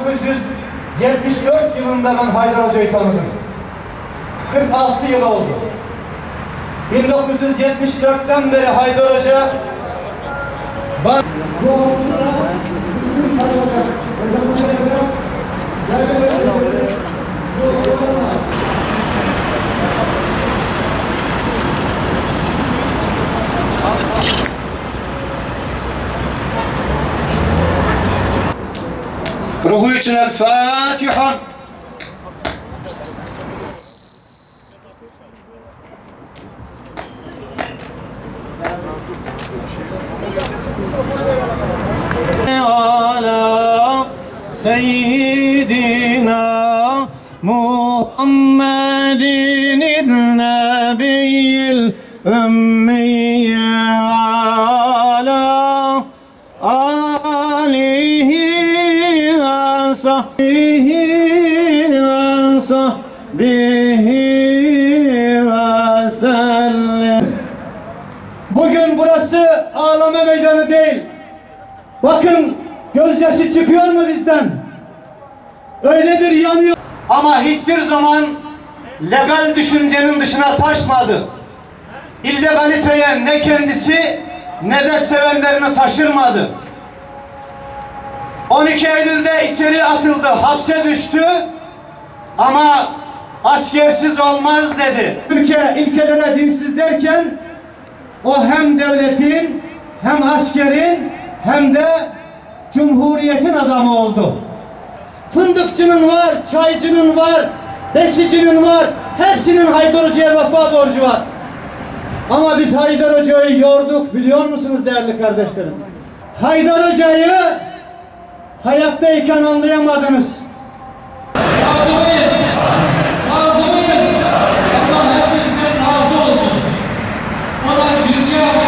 1974 yılında ben Haydar Hoca'yı tanıdım. 46 yıl oldu. 1974'ten beri Haydar Hoca bana El Fatiha. على سيدنا محمد النبي الأمي sahbihi ve sahbihi. Bugün burası ağlama meydanı değil. Bakın gözyaşı çıkıyor mu bizden? Öyledir yanıyor. Ama hiçbir zaman legal düşüncenin dışına taşmadı. İllegaliteye ne kendisi ne de sevenlerini taşırmadı. 12 Eylül'de içeri atıldı, hapse düştü ama askersiz olmaz dedi. Ülke ilkelere dinsiz derken o hem devletin hem askerin hem de cumhuriyetin adamı oldu. Fındıkçının var, çaycının var, beşicinin var. Hepsinin Haydar Hoca'ya vefa borcu var. Ama biz Haydar Hoca'yı yorduk biliyor musunuz değerli kardeşlerim? Haydar Hoca'yı hayattayken anlayamadınız. Razıyız. Razıyız. Allah hepinizden razı olsun. Ona dünya